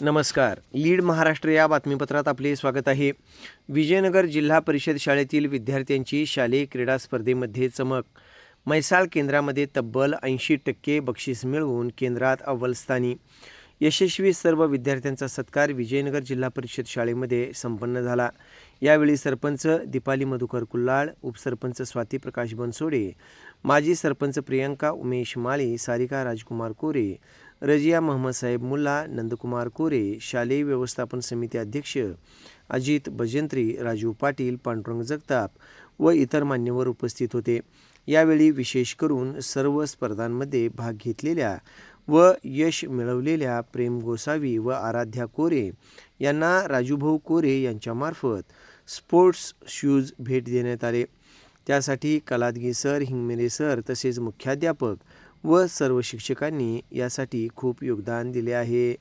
नमस्कार. लीड महाराष्ट्र या बातमीपत्रात आपले स्वागत आहे. विजयनगर जिल्हा परिषद शाळेतील विद्यार्थ्यांची शालेय क्रीडा स्पर्धेमध्ये चमक. म्हैसाळ केंद्रामध्ये तब्बल ऐंशी टक्के बक्षीस मिळवून केंद्रात अव्वलस्थानी. यशस्वी सर्व विद्यार्थ्यांचा सत्कार विजयनगर जिल्हा परिषद शाळेमध्ये संपन्न झाला. यावेळी सरपंच दीपाली मधुकर कुल्लाळ उपसरपंच स्वाती प्रकाश बनसोडे माजी सरपंच प्रियंका उमेश माळी सारिका राजकुमार कोरे रजिया महम्मद साहेब मुल्ला नंदकुमार कोरे शालेय व्यवस्थापन समिती अध्यक्ष अजित बजंत्री राजू पाटील पांडुरंग जगताप व इतर मान्यवर उपस्थित होते. यावेळी विशेष करून सर्व स्पर्धांमध्ये भाग घेतलेल्या व यश मिळवलेल्या प्रेम गोसावी व आराध्या कोरे यांना राजूभाऊ कोरे यांच्यामार्फत स्पोर्ट्स शूज भेट देण्यात आले. त्यासाठी कलादगी सर हिंगमेरे सर तसेच मुख्याध्यापक व सर्व शिक्षकांनी यासाठी खूप योगदान दिले आहे.